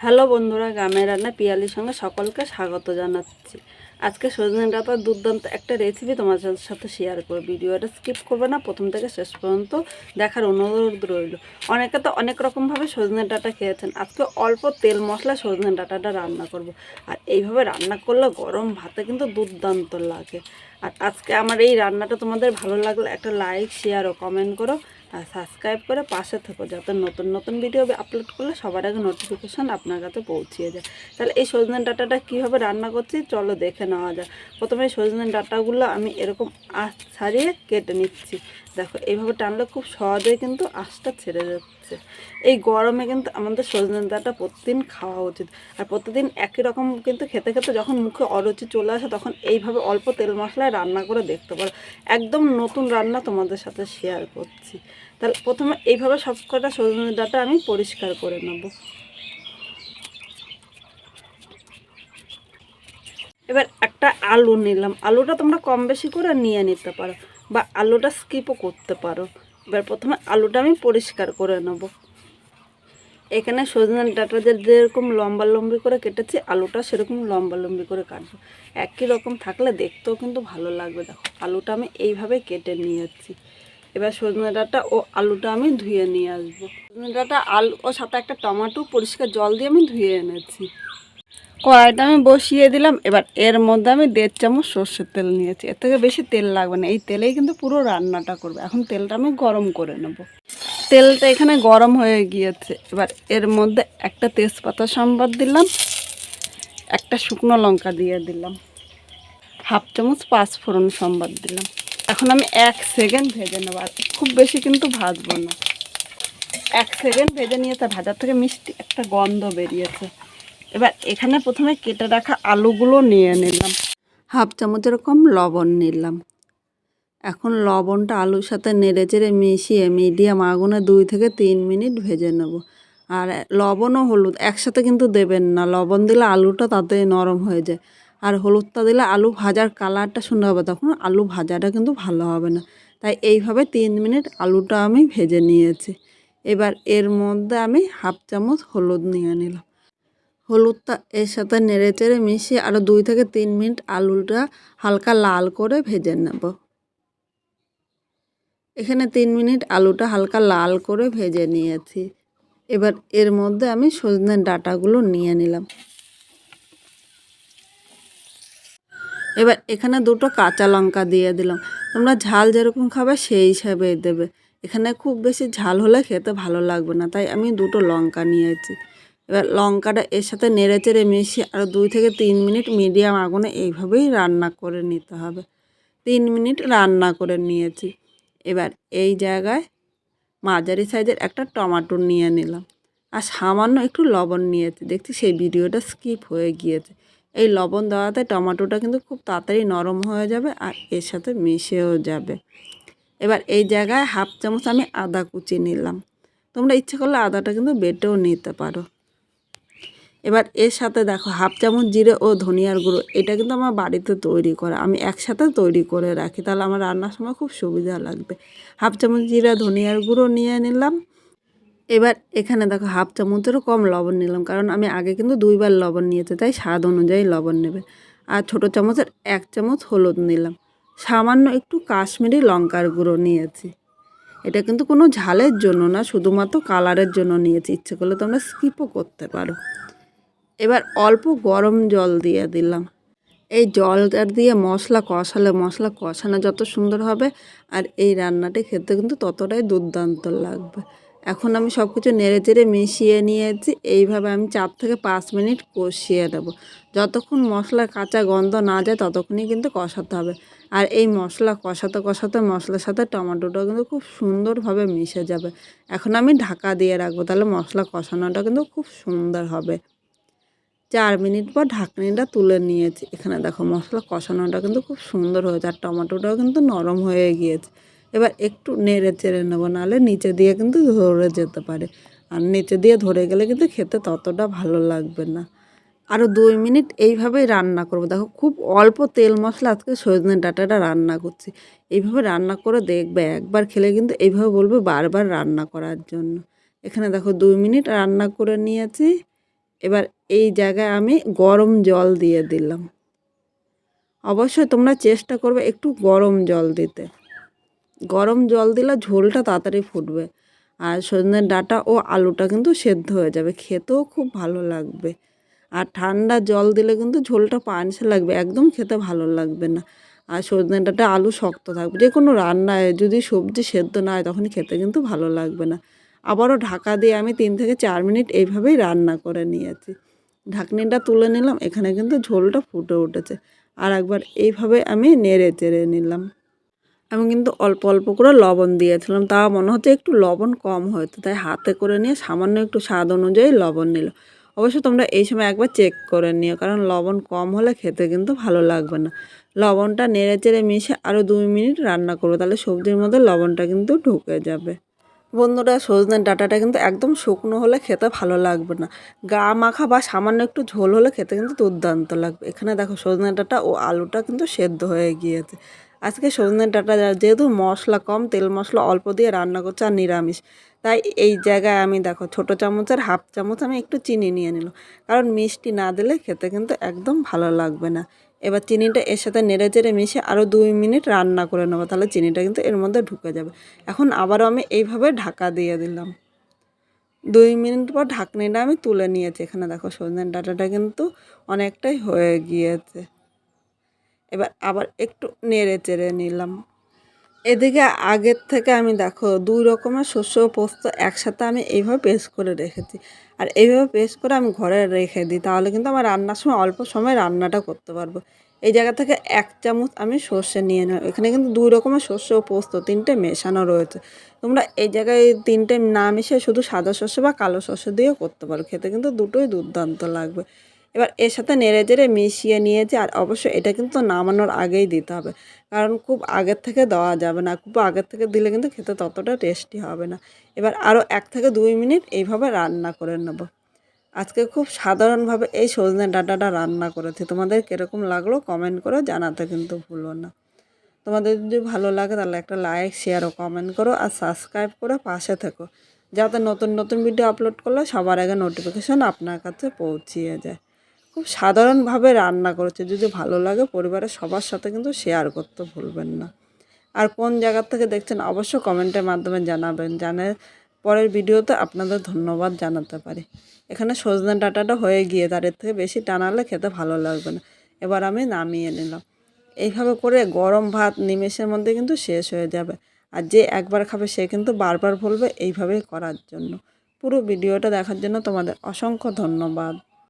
Hello বন্ধুরা, গ্রামের রান্না পিয়ালির সঙ্গে সকলকে স্বাগত জানাচ্ছি। আজকে সজনে ডাটার দুর্দান্ত একটা রেসিপি তোমার সাথে শেয়ার করব। ভিডিওটা স্কিপ করবে না, প্রথম থেকে শেষ পর্যন্ত দেখার অনুরোধ রইল। অনেকে তো অনেক রকমভাবে সজনে ডাটা খেয়েছেন। আজকে অল্প তেল মশলা সজনে ডাটাটা রান্না করব। আর এইভাবে রান্না করলে গরম ভাতে কিন্তু দুর্দান্ত লাগে। আর আজকে আমার এই রান্নাটা তোমাদের ভালো লাগলে একটা লাইক শেয়ার ও কমেন্ট করো। আর সাবস্ক্রাইব করে পাশে থেকো। যাতে নতুন নতুন ভিডিও আপলোড করলে সবার আগে নোটিফিকেশান আপনার কাছে পৌঁছিয়ে যায়। তাহলে এই সজনে ডাটাটা কীভাবে রান্না করছি চলো দেখে নেওয়া যায় প্রথমে সজনে ডাটাগুলো আমি এরকম আশ ছাড়িয়ে কেটে নিচ্ছি। দেখো, এইভাবে টানলে খুব সহজেই কিন্তু আঁশটা ছেড়ে যাচ্ছে। এই গরমে কিন্তু আমাদের সজনে ডাটা প্রতিদিন খাওয়া উচিত। আর প্রতিদিন একই রকম কিন্তু খেতে খেতে যখন মুখে অরুচি চলে আসে, তখন এইভাবে অল্প তেল মশলায় রান্না করে দেখতে পারো। একদম নতুন রান্না তোমাদের সাথে শেয়ার করছি। তাহলে প্রথমে এইভাবে সব কটা সজনে ডাটা আমি পরিষ্কার করে নেব। এবার একটা আলু নিলাম। আলুটা তোমরা কম বেশি করে নিয়ে নিতে পারো। বা আলুটা স্কিপও করতে পারো। এবার প্রথমে আলুটা আমি পরিষ্কার করে নেব। এখানে সজনে ডাটা যে যেরকম লম্বা লম্বি করে কেটেছি, আলুটা সেরকম লম্বা লম্বি করে কাটবো। একই রকম থাকলে দেখতেও কিন্তু ভালো লাগবে। দেখো, আলুটা আমি এইভাবে কেটে নিয়েছি। এবার সজনে ডাঁটা ও আলুটা আমি ধুয়ে নিয়ে আসব। সজনে ডাঁটা, আলু ও সাথে একটা টমাটো পরিষ্কার জল দিয়ে আমি ধুয়ে এনেছি। কড়াইটা আমি বসিয়ে দিলাম, এবার এর মধ্যে আমি দেড় চামচ সর্ষের তেল নিয়েছি। এর থেকে বেশি তেল লাগবে না, এই তেলেই কিন্তু পুরো রান্নাটা করবে। এখন তেলটা আমি গরম করে নেব। তেলটা এখানে গরম হয়ে গিয়েছে। এবার এর মধ্যে একটা তেজপাতা সম্বাদ দিলাম, একটা শুকনো লঙ্কা দিয়ে দিলাম, হাফ চামচ পাঁচ ফোড়ন সম্বাদ দিলাম। এখন আমি এক সেকেন্ড ভেজে নেব, আর খুব বেশি কিন্তু ভাজবো না। এক সেকেন্ড ভেজে নিয়ে তা ভাজার থেকে মিষ্টি একটা গন্ধ বেরিয়েছে। এবার এখানে প্রথমে কেটে রাখা আলুগুলো নিয়ে নিলাম। হাফ চামচ এরকম লবণ নিলাম। এখন লবণটা আলুর সাথে নেড়ে চেড়ে মিশিয়ে মিডিয়াম আগুনে দুই থেকে তিন মিনিট ভেজে নেব। আর লবণ ও হলুদ, একসাথে কিন্তু দেবেন না। লবণ দিলে আলুটা তাতে নরম হয়ে যায়। আর হলুদটা দিলে আলু ভাজার কালারটা সুন্দর হবে। তখন আলু ভাজাটা কিন্তু ভালো হবে না। তাই এইভাবে তিন মিনিট আলুটা আমি ভেজে নিয়েছি। এবার এর মধ্যে আমি হাফ চামচ হলুদ নিয়ে নিলাম। হলুদটা এর সাথে নেড়ে চেড়ে মিশিয়ে আরও দুই থেকে তিন মিনিট আলুটা হালকা লাল করে ভেজে নেব। এখানে তিন মিনিট আলুটা হালকা লাল করে ভেজে নিয়েছি। এবার এর মধ্যে আমি সজনের ডাটাগুলো নিয়ে নিলাম। এবার এখানে দুটো কাঁচা লঙ্কা দিয়ে দিলাম। তোমরা ঝাল যেরকম খাবে সেই হিসাবে দেবে। এখানে খুব বেশি ঝাল হলে খেতে ভালো লাগবে না, তাই আমি দুটো লঙ্কা নিয়েছি। এবার লঙ্কাটা এর সাথে নেড়ে চেড়ে মিশিয়ে আরও দুই থেকে তিন মিনিট মিডিয়াম আগুনে এইভাবেই রান্না করে নিতে হবে। তিন মিনিট রান্না করে নিয়েছি। এবার এই জায়গায় মাঝারি সাইজের একটা টমাটো নিয়ে নিলাম। আর সামান্য একটু লবণ নিয়েছি। দেখছি সেই ভিডিওটা স্কিপ হয়ে গিয়েছে। এই লবণ দেওয়াতে টমাটোটা কিন্তু খুব তাড়াতাড়ি নরম হয়ে যাবে আর এর সাথে মিশেও যাবে। এবার এই জায়গায় হাফ চামচ আমি আদা কুচি নিলাম। তোমরা ইচ্ছে করলে আদাটা কিন্তু বেটেও নিতে পারো। এবার এর সাথে দেখো হাফ চামচ জিরে ও ধনিয়ার গুঁড়ো, এটা কিন্তু আমার বাড়িতে তৈরি করা, আমি একসাথে তৈরি করে রাখি, তাহলে আমার রান্নার সময় খুব সুবিধা লাগবে। হাফ চামচ জিরা ধনিয়ার গুঁড়ো নিয়ে নিলাম। এবার এখানে দেখো হাফ চামচেরও কম লবণ নিলাম, কারণ আমি আগে কিন্তু দুইবার লবণ নিয়েছি, তাই স্বাদ অনুযায়ী লবণ নেবে। আর ছোটো চামচের এক চামচ হলুদ নিলাম, সামান্য একটু কাশ্মীরি লঙ্কার গুঁড়ো নিয়েছি। এটা কিন্তু কোনো ঝালের জন্য না, শুধুমাত্র কালারের জন্য নিয়েছি, ইচ্ছে করলে তোমরা স্কিপও করতে পারো। এবার অল্প গরম জল দিয়ে দিলাম। এই জলটা দিয়ে মশলা কষালে মশলা কষানো যত সুন্দর হবে আর এই রান্নাটি খেতে কিন্তু ততটাই দুর্দান্ত লাগবে। এখন আমি সব কিছু নেড়ে চেড়ে মিশিয়ে নিয়েছি, এইভাবে আমি চার থেকে পাঁচ মিনিট কষিয়ে দেবো যতক্ষণ মশলা কাঁচা গন্ধ না যায় ততক্ষণই কিন্তু কষাতে হবে। আর এই মশলা কষাতে কষাতে মশলার সাথে টমেটোটা কিন্তু খুব সুন্দরভাবে মিশে যাবে। এখন আমি ঢাকা দিয়ে রাখব, তাহলে মশলা কষানোটা কিন্তু খুব সুন্দর হবে। চার মিনিট পর ঢাকনিটা তুলে নিয়েছি। এখানে দেখো মশলা কষানোটা কিন্তু খুব সুন্দর হয়েছে আর টমেটোটাও কিন্তু নরম হয়ে গিয়েছে। এবার একটু নেড়ে চেড়ে নেব, নাহলে নিচে দিয়ে কিন্তু ধরে যেতে পারে। আর নিচে দিয়ে ধরে গেলে কিন্তু খেতে ততটা ভালো লাগবে না। আরও দুই মিনিট এইভাবেই রান্না করব। দেখো খুব অল্প তেল মশলা, আজকে সজনে ডাটাটা রান্না করছি। এইভাবে রান্না করে দেখবে, একবার খেলে কিন্তু এইভাবে বলবে বারবার রান্না করার জন্য। এখানে দেখো দুই মিনিট রান্না করে নিয়েছি। এবার এই জায়গায় আমি গরম জল দিয়ে দিলাম। অবশ্যই তোমরা চেষ্টা করবে একটু গরম জল দিতে। গরম জল দিলে ঝোলটা তাড়াতাড়ি ফুটবে আর সজনের ডাঁটা ও আলুটা কিন্তু সেদ্ধ হয়ে যাবে। খেতেও খুব ভালো লাগবে। আর ঠান্ডা জল দিলে কিন্তু ঝোলটা পানসে লাগবে, একদম খেতে ভালো লাগবে না। আর সজনে ডাটা আলু শক্ত থাকবে। যে কোনো রান্নায় যদি সবজি সেদ্ধ না হয় তখন খেতে কিন্তু ভালো লাগবে না। আবারও ঢাকা দিয়ে আমি তিন থেকে চার মিনিট এইভাবেই রান্না করে নিয়েছি। ঢাকনিটা তুলে নিলাম, এখানে কিন্তু ঝোলটা ফুটে উঠেছে। আর একবার এইভাবে আমি নেড়ে চেড়ে নিলাম। আমি কিন্তু অল্প অল্প করে লবণ দিয়েছিলাম, তা মনে হচ্ছে একটু লবণ কম হয়েছে, তাই হাতে করে নিয়ে সামান্য একটু স্বাদ অনুযায়ী লবণ নিল অবশ্য তোমরা এই সময় একবার চেক করে নিও, কারণ লবণ কম হলে খেতে কিন্তু ভালো লাগবে না। লবণটা নেড়ে চেড়ে মিশে আরও দুই মিনিট রান্না করব, তাহলে সবজির মধ্যে লবণটা কিন্তু ঢুকে যাবে। বন্ধুরা, সজনের ডাটাটা কিন্তু একদম শুকনো হলে খেতে ভালো লাগবে না। গা মাখা বা সামান্য একটু ঝোল হলে খেতে কিন্তু দুর্দান্ত লাগবে। এখানে দেখো সজনের ডাটা ও আলুটা কিন্তু সেদ্ধ হয়ে গিয়েছে। আজকে সজনের ডাঁটা যেহেতু মশলা কম, তেল মশলা অল্প দিয়ে রান্না করছে আর নিরামিষ। তাই এই জায়গায় আমি দেখো, ছোটো চামচের হাফ চামচ আমি একটু চিনি নিয়ে নিলাম। কারণ মিষ্টি না দিলে খেতে কিন্তু একদম ভালো লাগবে না। এবার চিনিটা এর সাথে নেড়ে চেড়ে মিশে আরও দুই মিনিট রান্না করে নেব, তাহলে চিনিটা কিন্তু এর মধ্যে ঢুকে যাবে। এখন আবারও আমি এইভাবে ঢাকা দিয়ে দিলাম। দুই মিনিট পর ঢাকনিটা আমি তুলে নিয়েছি। এখানে দেখো সজনের ডাঁটাটা কিন্তু অনেকটাই হয়ে গিয়েছে। এবার আবার একটু নেড়ে চেড়ে নিলাম। এদিকে আগের থেকে আমি দেখো দুই রকমের শস্য পোস্ত একসাথে আমি এইভাবে পেস্ট করে রেখেছি। আর এইভাবে পেস্ট করে আমি ঘরে রেখে দিই, তাহলে কিন্তু আমার রান্নার সময় অল্প সময় রান্নাটা করতে পারব। এই জায়গা থেকে এক চামচ আমি সর্ষে নিয়ে নেব। এখানে কিন্তু দুই রকমের শস্য ও পোস্ত, তিনটে মেশানো রয়েছে। তোমরা এই জায়গায় তিনটে না মিশিয়ে শুধু সাদা শস্য বা কালো শস্য দিয়েও করতে পারো, খেতে কিন্তু দুটোই দুর্দান্ত লাগবে। এবার এর সাথে নেড়ে জেড়ে মিশিয়ে নিয়েছি আর অবশ্যই এটা কিন্তু নামানোর আগেই দিতে হবে। কারণ খুব আগের থেকে দেওয়া যাবে না, খুব আগের থেকে দিলে কিন্তু খেতে ততটা টেস্টি হবে না। এবার আরও এক থেকে দুই মিনিট এইভাবে রান্না করে নেব। আজকে খুব সাধারণভাবে এই সজনে ডাঁটাটা রান্না করেছি। তোমাদের কীরকম লাগল কমেন্ট করে জানাতে কিন্তু ভুলো না। তোমাদের যদি ভালো লাগে তাহলে একটা লাইক শেয়ার ও কমেন্ট করো আর সাবস্ক্রাইব করে পাশে থেকো। যাতে নতুন নতুন ভিডিও আপলোড করলে সবার আগে নোটিফিকেশান আপনার কাছে পৌঁছিয়ে যায়। খুব সাধারণভাবে রান্না করেছে। যদি ভালো লাগে পরিবারের সবার সাথে কিন্তু শেয়ার করতে ভুলবেন না। আর কোন জায়গার থেকে দেখছেন অবশ্য কমেন্টের মাধ্যমে জানাবেন। জানে পরের ভিডিওতে আপনাদের ধন্যবাদ জানাতে পারি। এখানে সজনে ডাটাটা হয়ে গিয়ে তার থেকে বেশি টানালে খেতে ভালো লাগবে না। এবার আমি নামিয়ে নিলাম। এইভাবে করে গরম ভাত নিমেষের মধ্যে কিন্তু শেষ হয়ে যাবে। আর যে একবার খাবে সে কিন্তু বারবার বলবে এইভাবেই করার জন্য। পুরো ভিডিওটা দেখার জন্য তোমাদের অসংখ্য ধন্যবাদ।